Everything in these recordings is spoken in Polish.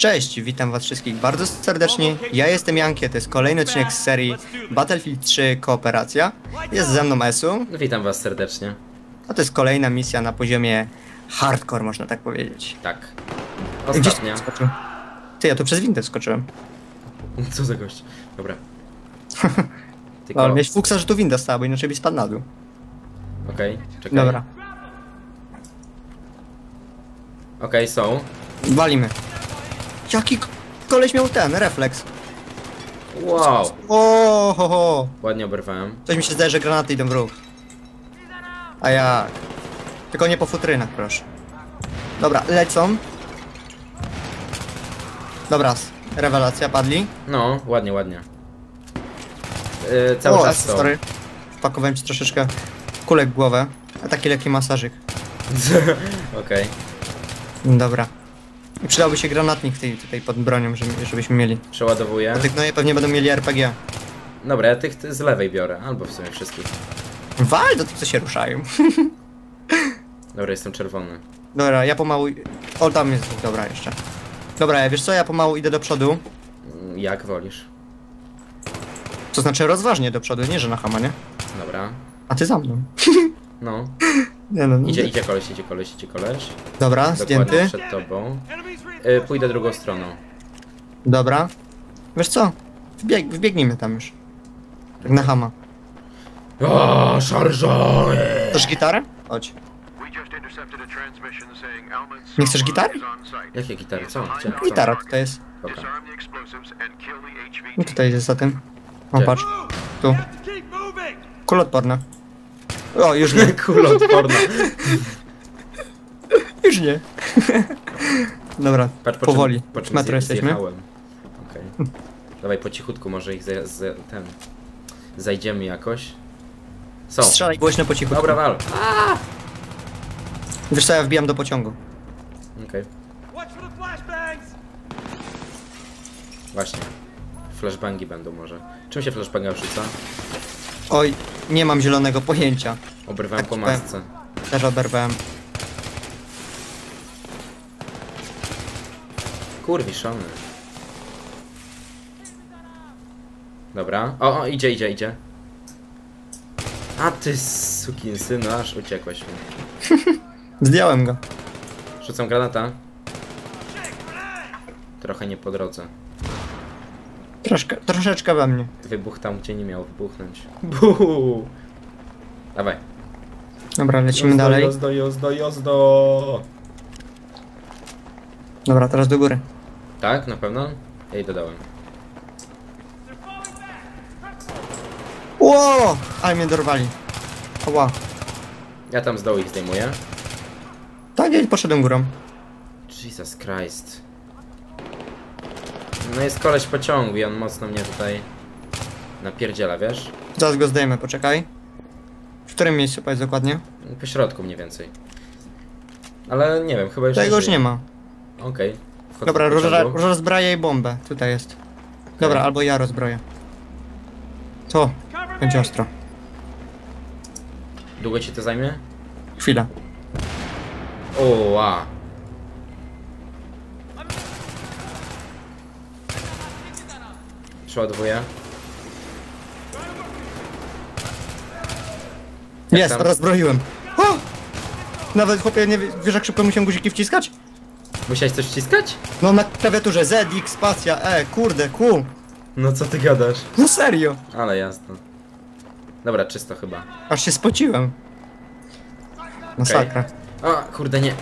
Cześć, witam was wszystkich bardzo serdecznie. Ja jestem Jankie, to jest kolejny odcinek z serii Battlefield 3 Kooperacja. Jest ze mną Esu, Witam was serdecznie. a to jest kolejna misja na poziomie hardcore, można tak powiedzieć. Tak. Gdzieś Ostatnia. skoczył? Ty, ja tu przez windę skoczyłem. Co za gość. Dobra. Tylko... ale Okej, miałeś fuksa, że tu winda stała, bo inaczej by spadł na dół. czekaj. Dobra, Okej, są. walimy. Jaki koleś miał ten, refleks. Wow. O, ho, ho. Ładnie oberwałem. Coś mi się zdaje, że granaty idą w ruch. A jak? Tylko nie po futrynach, proszę. Dobra, lecą. Dobra, rewelacja, padli. No, ładnie, ładnie. Yy, cały o, czas są. sorry. Wpakowałem ci troszeczkę kulek w głowę. A taki lekki masażyk. Okej. Dobra. I przydałby się granatnik tej, tutaj pod bronią, żeby, żebyśmy mieli. Przeładowuję. A tych gnoje pewnie będą mieli RPG. Dobra, ja tych z lewej biorę. Albo w sumie wszystkich. Wal do tych, co się ruszają. Dobra, jestem czerwony. Dobra, ja pomału... O, tam jest dwóch, dobra jeszcze. Dobra, wiesz co, ja pomału idę do przodu. Mm, Jak wolisz. To znaczy rozważnie do przodu, nie że na hama, nie? Dobra. A ty za mną. No. Nie no, Idzie, idzie koleś, idzie koleś, idzie koleś. Dobra, Dokładnie zdjęty. przed tobą. Yy, pójdę drugą stroną. Dobra. Wiesz co? Wbieg, wbiegnijmy tam już. Tak na hama. O, szarżo! Chcesz gitarę? Chodź. Nie chcesz gitary? Jakie gitary? Co? Gdzie? Co? Gitara tutaj jest. Dobra. No tutaj jest za tym. O, Gdzie? patrz. Tu. Kulotporne. O, już nie. Kuloodporna. Już nie. Dobra, Patrz, po powoli. Czym, po czym metro jesteśmy. Okej. Dawaj po cichutku, może ich za, za, ten. Zajdziemy jakoś. Są. Strzelaj głośno po cichu. Dobra, wal. Wiesz co, ja wbijam do pociągu. Okej. Właśnie. Flashbangi będą może. Czym się flashbanga rzuca? Oj, nie mam zielonego pojęcia. Oberwałem Tak, po masce. Też oberwałem. Kurwiszony. Dobra. O, o, idzie, idzie, idzie. A ty sukinsynu, aż uciekłeś mi. Zdjąłem go. Rzucam granata. Trochę nie po drodze. Troszkę, troszeczkę we mnie. Wybuch tam, gdzie nie miał wybuchnąć. Buu! Dawaj. Dobra, lecimy Jazda, dalej. Jazda, jazda, jazda. Dobra, teraz do góry. Tak, na pewno? Ja jej dodałem. Ło! Ale mnie dorwali. Oła. Ja tam z dołu ich zdejmuję. Tak, ja poszedłem górą. Jesus Christ. No jest koleś pociągu i on mocno mnie tutaj napierdziela, wiesz? Zaraz go zdejmę, poczekaj. W którym miejscu powiedz dokładnie? Po środku mniej więcej. Ale nie wiem, chyba już Tego już nie ma. Okej. Wchodzę Dobra, do roz, pociągu. rozbrajaj bombę. Tutaj jest. Dobra, albo ja rozbroję. To. Będzie ostro. Długo ci to zajmie? Chwila. O, ła. Przeładowuję. Jest, tam? rozbroiłem. O! Nawet chłopie, nie wie- wiesz jak szybko musiałem guziki wciskać? Musiałeś coś wciskać? No na klawiaturze Z, X, spacja, E, kurde, Q. No co ty gadasz? No serio. Ale jasno. Dobra, czysto chyba. Aż się spociłem. Masakra. O, kurde nie.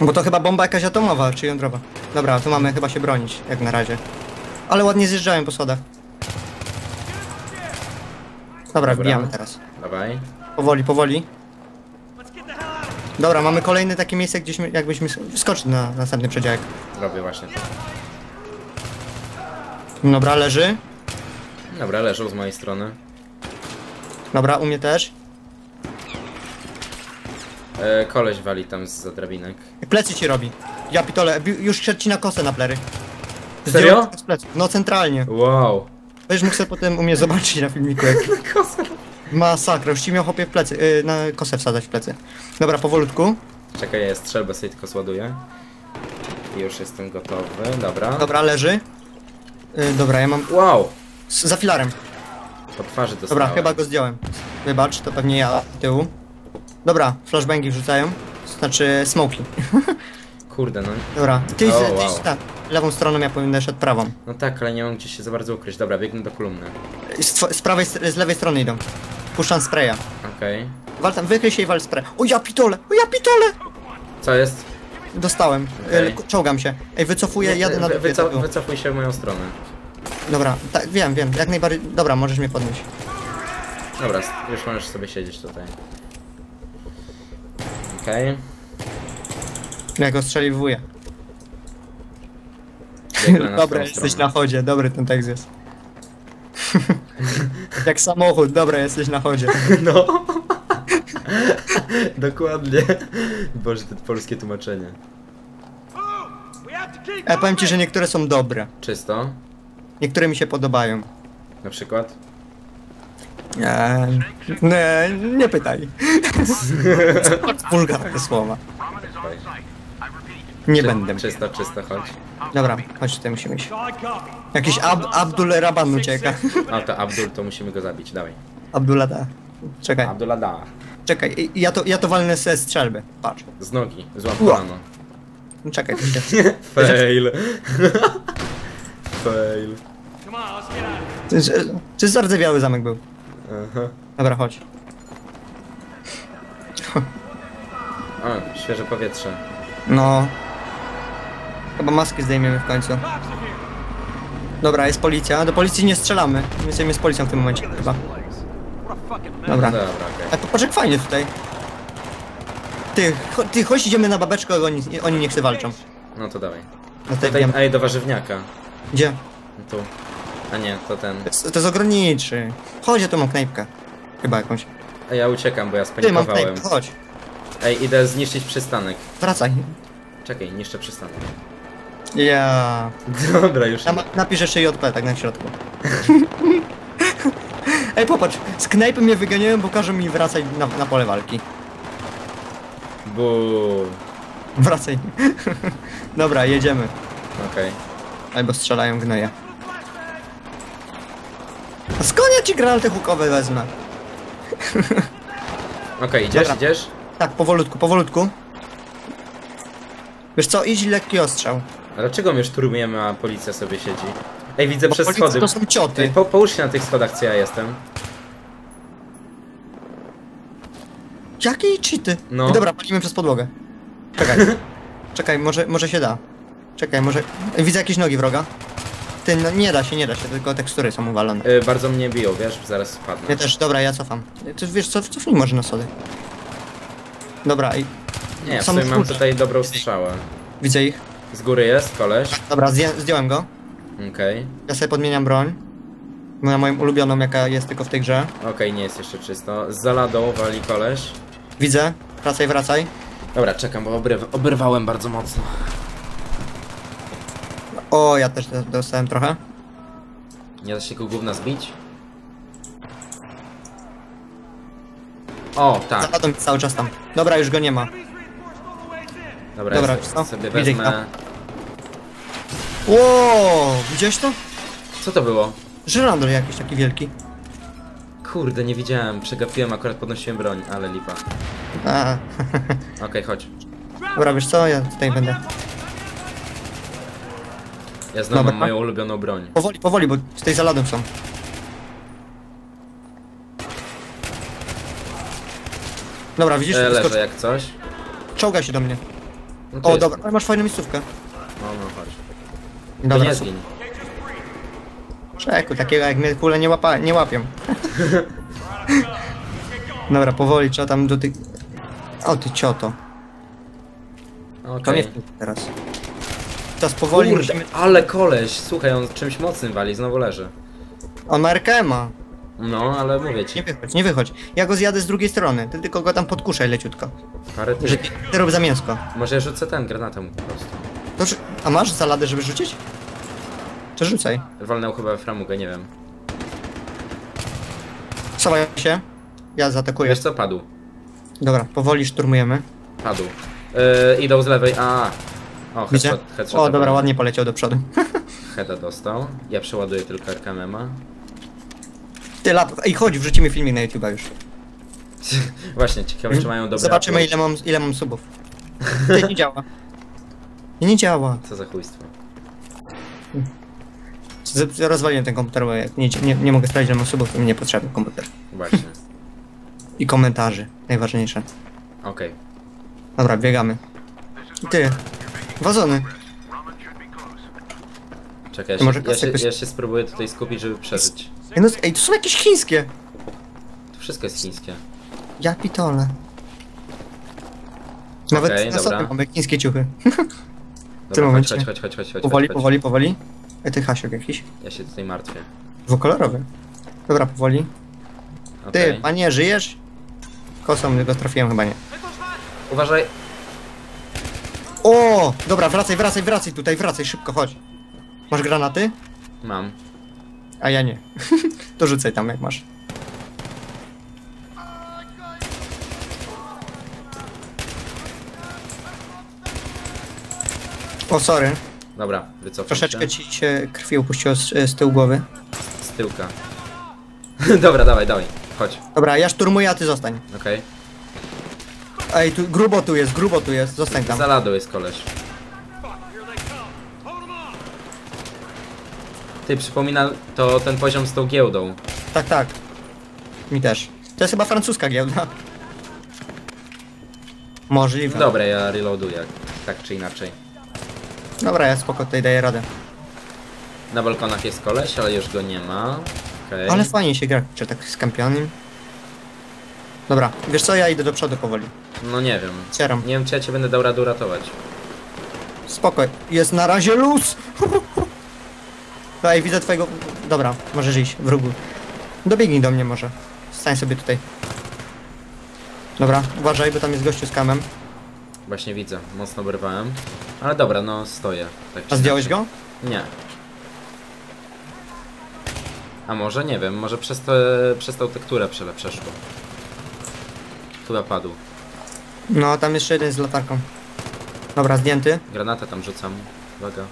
Bo to chyba bomba jakaś atomowa, czy jądrowa. Dobra, tu mamy chyba się bronić, jak na razie. Ale ładnie zjeżdżałem po schodach. Dobra, Dobra. wbijamy teraz. Dawaj. Powoli, powoli. Dobra, mamy kolejne takie miejsce, gdzieśmy, jakbyśmy wskoczyli na następny przedziałek. Robię właśnie to. Dobra, leży. Dobra, leżą z mojej strony. Dobra, u mnie też. E, koleś wali tam z za drabinek. Plecy ci robi. Ja pitole, już szedł ci na kosę na plery. Serio? Z. No centralnie. Wow. Będziesz mógł sobie potem u mnie zobaczyć na filmiku. Jak... Masakra, już ci miał chłopie w plecy, yy, na kosę wsadzać w plecy. Dobra, powolutku. Czekaj, ja strzelbę sobie tylko zładuję. Już jestem gotowy, dobra. Dobra, leży. Y, dobra, ja mam... Wow! s- Za filarem. Po twarzy dostałem. Dobra, chyba go zdjąłem. Wybacz, to pewnie ja tyłu. Dobra, flashbangi wrzucają. Znaczy, smoki. Kurde, no. Dobra, ty, O, ty, wow. tak, lewą stroną ja powinien szedł prawą. No tak, ale nie mam gdzie się za bardzo ukryć. Dobra, biegnę do kolumny. Z, z prawej, z lewej strony idą. Puszczam spraya. Okej. Wal tam, wykryj się i wal spray. O ja pitole, o ja pitole! Co jest? Dostałem. Okay. Czołgam się. Ej, wycofuję, jadę na dupie. wyco tyłu. wycofuj się w moją stronę. Dobra, tak, wiem, wiem, jak najbardziej. Dobra, możesz mnie podnieść. Dobra, już możesz sobie siedzieć tutaj. Okej. Ja go strzeliwuję. Dobra, jesteś stronę. na chodzie, dobry ten tekst jest. jak samochód, dobra, jesteś na chodzie. No. Dokładnie. Boże, to polskie tłumaczenie. Ja powiem ci, że niektóre są dobre. Czysto. Niektóre mi się podobają. Na przykład. Eee, nie, nie pytaj. Wulgarne słowa. Nie Czy- będę. Czysto, czysto, chodź. Dobra, chodź tutaj musimy iść. Jakiś Ab Abdul Raban ucieka. A to Abdul, to musimy go zabić, dawaj. Abdullah da. Czekaj, Abdullah da. czekaj, ja to, ja to walnę ze strzelby. Patrz. Z nogi, złam Ua. kolano. No Czekaj. Fail. Fail. Czy, czy, czy zardzewiały zamek był? Aha. Dobra, chodź. O, świeże powietrze. No. Chyba maski zdejmiemy w końcu. Dobra, jest policja. Do policji nie strzelamy. My jesteśmy z policją w tym momencie chyba. Dobra. Dobra, okej. A to patrz jak fajnie tutaj. Ty, cho, ty chodź idziemy na babeczkę, a oni, oni nie chcą walczą. No to dawaj. No tutaj Tutaj, wiem. ej, do warzywniaka. Gdzie? Tu. A nie, to ten. To jest, to jest ograniczy. Chodź, ja tu mam knajpkę. Chyba jakąś. Ej, ja uciekam, bo ja Ty, mam spanikowałem. knajpkę, chodź. Ej, idę zniszczyć przystanek. Wracaj. Czekaj, niszczę przystanek. Ja. Dobra, już. Tam napisz jeszcze JP, tak na środku. Ej, popatrz, z knajpy mnie wyganiają, bo każą mi wracać na, na pole walki. Bu. Wracaj. Dobra, jedziemy. Okej. Albo strzelają gnoje. A skąd ja ci granaty hukowe wezmę? Okej, idziesz, Dobra. idziesz? Tak, powolutku, powolutku. Wiesz co, idź lekki ostrzał. A dlaczego my szturmujemy, a policja sobie siedzi? Ej, widzę Bo przez policja schody. to są cioty. Ej, po, połóż się na tych schodach, co ja jestem. Jakie cheaty? No. Dobra, palimy przez podłogę. Czekaj. Czekaj, może, może się da. Czekaj, może... Widzę jakieś nogi wroga. Ty, no nie da się, nie da się, tylko tekstury są uwalone. Y, bardzo mnie biją, wiesz, zaraz spadnę. Ja też, dobra, ja cofam. Ty wiesz co, cofnij może na sody. Dobra, i Nie, w sumie mam tutaj dobrą strzałę. widzę ich. Z góry jest koleś. Dobra, zdję, zdjąłem go. Okej. Ja sobie podmieniam broń. Na moją ulubioną, jaka jest tylko w tej grze. Okej, nie jest jeszcze czysto. Z zaladą wali koleś. Widzę. Wracaj, wracaj. Dobra, czekam, bo obryw oberwałem bardzo mocno. O, ja też do- dostałem trochę. Nie da się go gówna zbić? O, tak. Zapadłem cały czas tam. Dobra, już go nie ma. Dobra, Dobra, ja co? sobie Widzę ich wezmę... Ło, widziałeś to? Co to było? Żyrandol jakiś taki wielki. Kurde, nie widziałem. Przegapiłem, akurat podnosiłem broń, ale lipa. A, Okej, chodź. dobra, wiesz co, ja tutaj będę. Ja znam Dobra. mam moją ulubioną broń. Powoli, powoli, bo tutaj za lodem są. Dobra, widzisz? E, Skocz, leżę jak coś. czołga się do mnie. No, O, jest. dobra, ale masz fajną miejscówkę. No, no, chodź. To Dobra, nie zgiń. Czeku, takiego jak mnie kule nie, łapa, nie łapią. Dobra, powoli, trzeba tam do tych... O, ty cioto. To Okej. nie wpływ teraz. Teraz powoli Kurde, musimy... ale koleś, słuchaj, on czymś mocnym wali, znowu leży. On ma RKM-a. No, ale mówię Nie ci, wychodź, nie wychodź. Ja go zjadę z drugiej strony. Ty tylko go tam podkuszaj leciutko. parę Że tych. ty rób za mięsko. Może ja rzucę ten granatem po prostu. To, że... A masz saladę, żeby rzucić? To rzucaj. Walnął chyba framugę, nie wiem. Schowaj się. Ja zaatakuję. Wiesz co, padł. Dobra, powoli szturmujemy. Padł. Yy, idą z lewej, a O, Widzę. headshot, headshot. O, dobra, ładnie poleciał do przodu. Heada dostał. Ja przeładuję tylko RKM-a. Ty lap... Ej, chodź, wrzucimy filmik na YouTube już. Właśnie, ciekawe czy mają dobre Zobaczymy ile mam, ile mam subów. Ty, nie działa. Nie, nie działa. Co za chujstwo. Z- Rozwaliłem ten komputer, bo jak nie, nie, nie mogę sprawdzić, ile mam subów, to mi nie potrzebny komputer. Właśnie. I komentarzy, najważniejsze. Okej. Dobra, biegamy. Ty, wazony. Czekaj, ja może się, ja, się, jakoś- ja się spróbuję tutaj skupić, żeby przeżyć. Ej, no, ej, to są jakieś chińskie. To wszystko jest chińskie. Ja pitole. Nawet Okej, na sobie dobra. mamy chińskie ciuchy. Dobra, chodź, momencie. chodź, chodź, chodź, chodź, chodź, Powoli, chodź. powoli, powoli. Ej, ty Hasiok jakiś. Ja się tutaj martwię. Dwukolorowy. Dobra, powoli. Ty, Okej. panie, żyjesz? Kosą go trafiłem chyba nie. Uważaj. O! Dobra, wracaj, wracaj, wracaj tutaj, wracaj, szybko, chodź. Masz granaty? Mam. A ja nie. to rzucaj tam jak masz. O, sorry. Dobra, wycofam Troszeczkę się. ci się krwi upuściło z, z tyłu głowy. Z tyłka. Dobra, dawaj, dawaj. Chodź. Dobra, ja szturmuję, a ty zostań. Okej. Ej, tu grubo tu jest, grubo tu jest, zostań tam. Za jest koleś. Ty, przypomina to ten poziom z tą giełdą. Tak, tak. Mi też. To jest chyba francuska giełda. Możliwe. Dobra, ja reloaduję, tak czy inaczej. Dobra, ja spoko tutaj daję radę. Na balkonach jest koleś, ale już go nie ma. Okej. Ale fajnie się gra, czy tak skampianym. Dobra, wiesz co, ja idę do przodu powoli. No nie wiem. Cieram. Nie wiem, czy ja cię będę dał radę uratować. Spoko, jest na razie luz! Ej, widzę twojego... Dobra, możesz iść, wrógu. Dobiegnij do mnie może. Stań sobie tutaj. Dobra, uważaj, bo tam jest gościu z kamem. Właśnie widzę, mocno wyrwałem. Ale dobra, no stoję. Tak A zdjąłeś go? Nie. A może? Nie wiem, może przez, te, przez tą tekturę przele przeszło. Chyba padł. No, tam jeszcze jeden z latarką. Dobra, zdjęty. Granatę tam rzucam. Uwaga.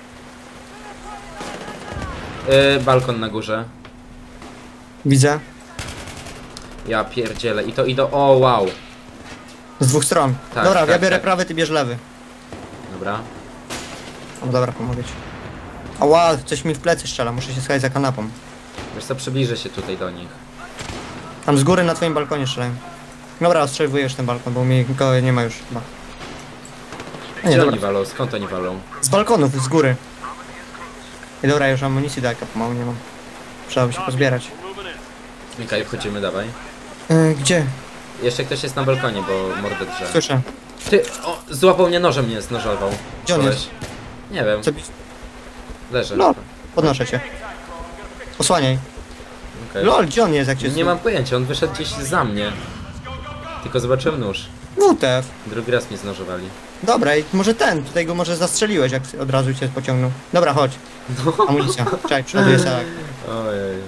Yy, balkon na górze. Widzę. Ja pierdzielę. I to idą. O, wow. Z dwóch stron. Tak, dobra, tak, ja biorę tak. prawy, ty bierz lewy. Dobra. O, dobra, pomogę ci. Ała, coś mi w plecy strzela, muszę się schować za kanapą. Wiesz co, przybliżę się tutaj do nich. Tam z góry na twoim balkonie strzelają. Dobra, ostrzeliwujesz ten balkon, bo mnie nikogo nie ma już chyba. A nie, Gdzie dobra. oni walą? Skąd oni walą? Z balkonów, z góry. I dobra, już amunicji daleka pomału nie mam. Trzeba by się pozbierać. Okej, wchodzimy, dawaj. Yy, gdzie? Jeszcze ktoś jest na balkonie, bo mordę drze. Słyszę. Ty, o, złapał mnie nożem, mnie znożował. Gdzie on Koleś. jest? Nie wiem, Co... leży. No, podnoszę cię. Osłaniaj. Okej. Lol, gdzie on jest, jak cię... Nie mam pojęcia, on wyszedł gdzieś za mnie. Tylko zobaczyłem nóż. WTF. Drugi raz mnie znożowali. Dobra, i może ten, tutaj go może zastrzeliłeś, jak od razu cię pociągnął. Dobra, chodź. Amunicja. Czekaj, przeładuję sobie. Ojej.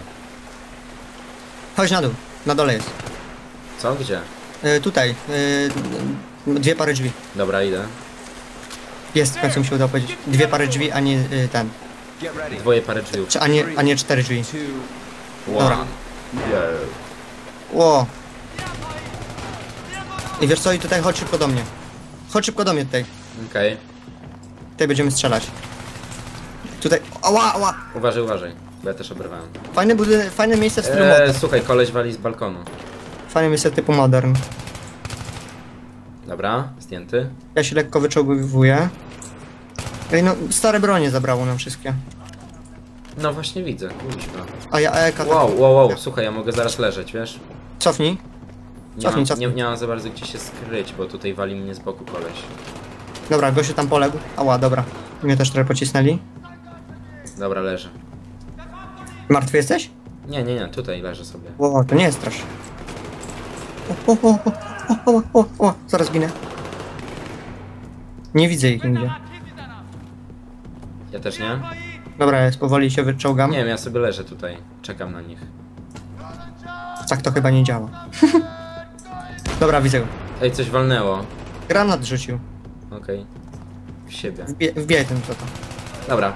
Chodź na dół. Na dole jest. Co? Gdzie? Yy, tutaj. Yy, dwie pary drzwi. Dobra, idę. Jest, w końcu mi się udało powiedzieć. Dwie pary drzwi, a nie yy, ten. Dwoje parę drzwi. Czy, a, nie, a nie cztery drzwi. Dobra. Yeah. Ło. I wiesz co, i tutaj chodź szybko do mnie. Chodź szybko do mnie tutaj. Okej. Tutaj będziemy strzelać. Tutaj. Ała, ała. Uważaj, uważaj. Bo ja też obrywałem. Fajne, budy... Fajne miejsce w stylu Eee, modern. słuchaj, koleś wali z balkonu. Fajne miejsce typu modern. Dobra, zdjęty. Ja się lekko wyczołgowuję. Ej, no, stare bronie zabrało nam wszystkie. No właśnie widzę, kuźwa. A ja EK... Wow, wow, wow, słuchaj, ja mogę zaraz leżeć, wiesz? Cofnij. Nie Cofnij, mam, nie, nie mam za bardzo gdzie się skryć, bo tutaj wali mnie z boku koleś. Dobra, gościu tam poległ. Ała, dobra. Mnie też trochę pocisnęli. Dobra, leży. Martwy jesteś? Nie, nie, nie, tutaj leżę sobie. O, to nie jest strasz. O, o, o, o, o, o, o, o, zaraz ginę. Nie widzę ich nigdzie. Ja też nie? Dobra, jest powoli się wyczołgam. Nie wiem, ja sobie leżę tutaj. Czekam na nich. Tak to chyba nie działa. Dobra, widzę go. Ej, coś walnęło. Granat rzucił. Okej. w siebie. Wbie- Wbijaj ten to. Dobra.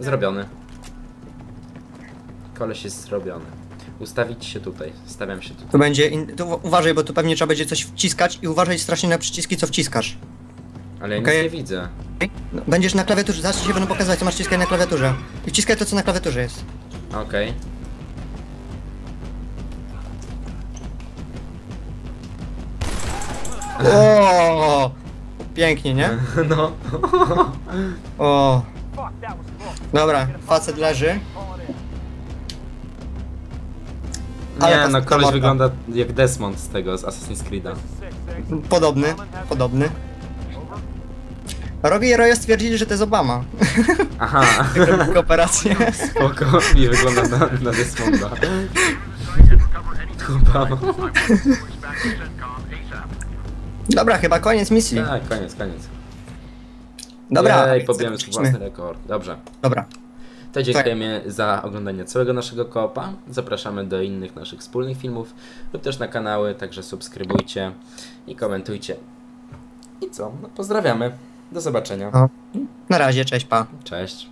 Zrobiony. Koleś jest zrobiony. Ustawić się tutaj. Stawiam się tutaj. Tu będzie. In... Tu uważaj, bo tu pewnie trzeba będzie coś wciskać i uważaj strasznie na przyciski, co wciskasz. Ale ja Okej. nic nie widzę. No, będziesz na klawiaturze, zaraz ci się będą pokazywać, co masz wciskać na klawiaturze. I wciskaj to, co na klawiaturze jest. Okej. O, Pięknie, nie? No. O. Dobra, facet leży. Ale Nie, no koleś morda. wygląda jak Desmond z tego, z Assassin's Creed'a. Podobny, podobny. Robbie i Roya stwierdzili, że to jest Obama. Aha, Robił Kooperację. spoko. I wygląda na, na Desmonda. Obama. Dobra, chyba koniec misji. Tak, koniec, koniec. Dobra. Jej, pobijamy swój własny rekord. Dobrze. Dobra. To dziękujemy za oglądanie całego naszego koopa. Zapraszamy do innych naszych wspólnych filmów lub też na kanały, także subskrybujcie i komentujcie. I co? No, pozdrawiamy. Do zobaczenia. No. Na razie, cześć, pa. Cześć.